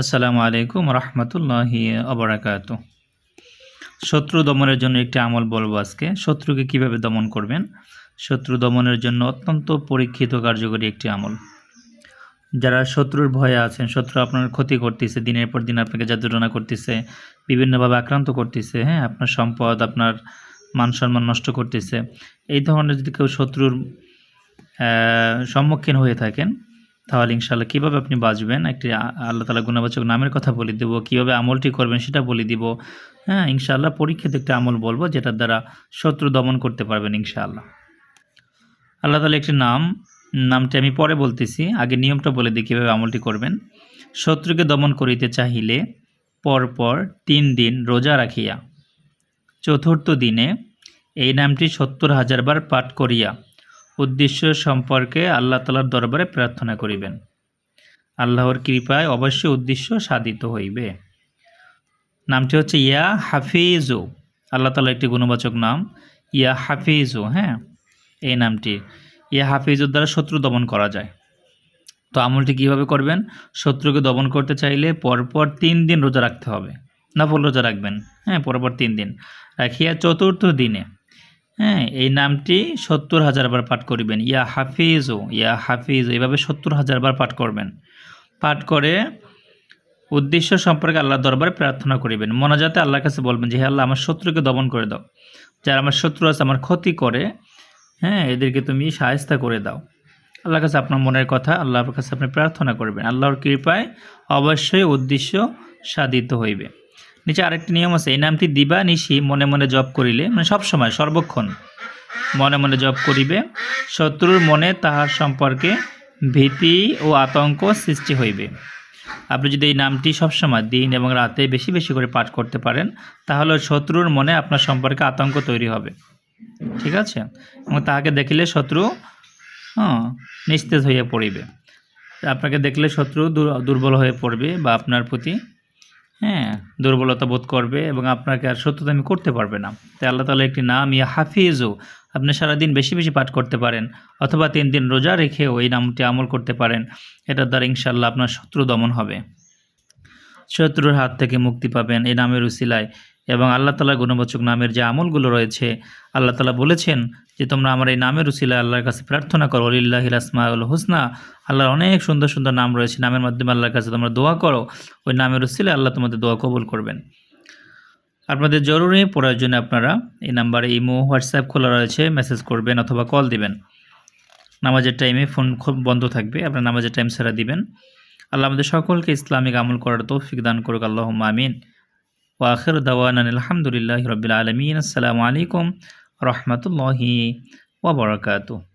আসসালামু আলাইকুম রহমতুল্লাহি অবরাকাত শত্রু দমনের জন্য একটি আমল বলব আজকে। শত্রুকে কীভাবে দমন করবেন? শত্রু দমনের জন্য অত্যন্ত পরীক্ষিত কার্যকরী একটি আমল। যারা শত্রুর ভয়ে আছেন, শত্রু আপনার ক্ষতি করতেছে, দিনের পর দিন আপনাকে যাতনা করতেছে, বিভিন্নভাবে আক্রান্ত করতেছে হ্যাঁ আপনার সম্পদ, আপনার মান সম্মান নষ্ট করতেছে, এই ধরনের যদি কেউ শত্রুর সম্মুখীন হয়ে থাকেন তাহলে ইনশাল্লাহ কীভাবে আপনি বাঁচবেন? একটি আল্লাহ তালা গুণবাচক নামের কথা বলে দেবো। কীভাবে আমলটি করবেন সেটা বলে দিব। হ্যাঁ ইনশাআল্লাহ পরীক্ষিত একটি আমল বলব যেটার দ্বারা শত্রু দমন করতে পারবেন ইনশাআল্লাহ। আল্লাহ তালা একটি নাম, নামটি আমি পরে বলতেছি। আগে নিয়মটা বলে দিই কীভাবে আমলটি করবেন। শত্রুকে দমন করিতে চাহিলে পরপর তিন দিন রোজা রাখিয়া, চতুর্থ দিনে এই নামটি সত্তর হাজার বার পাঠ করিয়া উদ্দেশ্য সম্পর্কে আল্লাহ তালার দরবারে প্রার্থনা করিবেন। আল্লাহর কৃপায় অবশ্যই উদ্দেশ্য সাধিত হইবে। নামটি হচ্ছে ইয়া হাফিজু। আল্লাহ তালার একটি গুণবাচক নাম, ইয়া হাফিজু হ্যাঁ? এই নামটি। ইয়া হাফিজুর দ্বারা শত্রু দমন করা যায়। তো আমলটি কীভাবে করবেন? শত্রুকে দমন করতে চাইলে পরপর তিন দিন রোজা রাখতে হবে। নফল রোজা রাখবেন হ্যাঁ পরপর তিন দিন। রাখিয়া চতুর্থ দিনে হ্যাঁ এই নামটি সত্তর হাজার বার পাঠ করিবেন। ইয়া হাফিজও ইয়া হাফিজ, এভাবে সত্তর হাজার বার পাঠ করবেন। পাঠ করে উদ্দেশ্য সম্পর্কে আল্লাহর দরবারে প্রার্থনা করিবেন। মনাজাতে আল্লাহর কাছে বলবেন যে, হে আল্লাহ, আমার শত্রুকে দমন করে দাও। যারা আমার শত্রু আছে, আমার ক্ষতি করে হ্যাঁ এদেরকে তুমি সাহায্য করে দাও। আল্লাহর কাছে আপনার মনের কথা, আল্লাহর কাছে আপনি প্রার্থনা করবেন। আল্লাহর কৃপায় অবশ্যই উদ্দেশ্য সাধিত হইবে। নিচে আরেকটি নিয়ম আছে, এই নামটি দিবা নিশি মনে মনে জপ করিলে। মানে সবসময় সর্বক্ষণ। মনে মনে জপ করিবে, শত্রুর মনে তাহার সম্পর্কে ভীতি ও আতঙ্ক সৃষ্টি হইবে। আপনি যদি এই নামটি সবসময় দিন এবং রাতে বেশি বেশি করে পাঠ করতে পারেন, তাহলে শত্রুর মনে আপনার সম্পর্কে আতঙ্ক তৈরি হবে। ঠিক আছে? এবং তাহাকে দেখিলে শত্রু হ্যাঁ নিস্তেজ হইয়া পড়িবে। আপনাকে দেখলে শত্রু দুর্বল হয়ে পড়বে বা আপনার প্রতি হ্যাঁ দুর্বলতা বোধ করবে এবং আপনাকে আর সত্যতামি করতে পারবে না। তাই আল্লাহ তালা একটি নাম, ইয়া হাফিজও আপনি সারাদিন বেশি বেশি পাঠ করতে পারেন অথবা তিন দিন রোজা রেখেও এই নামটি আমল করতে পারেন। এটার দ্বারা ইনশাল্লাহ আপনার শত্রু দমন হবে। শত্রুর হাত থেকে মুক্তি পাবেন এই নামের উসিলায়। এবং আল্লাহ তালা গুণবাচক নামের যে আমলগুলো রয়েছে, আল্লাহ তালা বলেছেন যে তোমরা আমার এই নামের উসিলা আল্লাহর কাছে প্রার্থনা করো অলিল্লাহ আসমাউল হুসনা আল্লাহর অনেক সুন্দর সুন্দর নাম রয়েছে, নামের মাধ্যমে আল্লাহর কাছে তোমরা দোয়া করো, ওই নামের উসিলায় আল্লাহ তোমাদের দোয়া কবুল করবেন। আপনাদের জরুরি প্রয়োজনে আপনারা এই নাম্বারে ইমো, হোয়াটসঅ্যাপ খোলা রয়েছে, মেসেজ করবেন অথবা কল দিবেন। নামাজের টাইমে ফোন খুব বন্ধ থাকবে, আপনার নামাজের টাইম ছাড়া দিবেন। আল্লাহ আমাদের সকলকে ইসলামিক আমল করার তৌফিক দান করুক আল্লাহ আমিন। وآخر دوانا الحمد لله رب العالمين. السلام عليكم ورحمة الله وبركاته.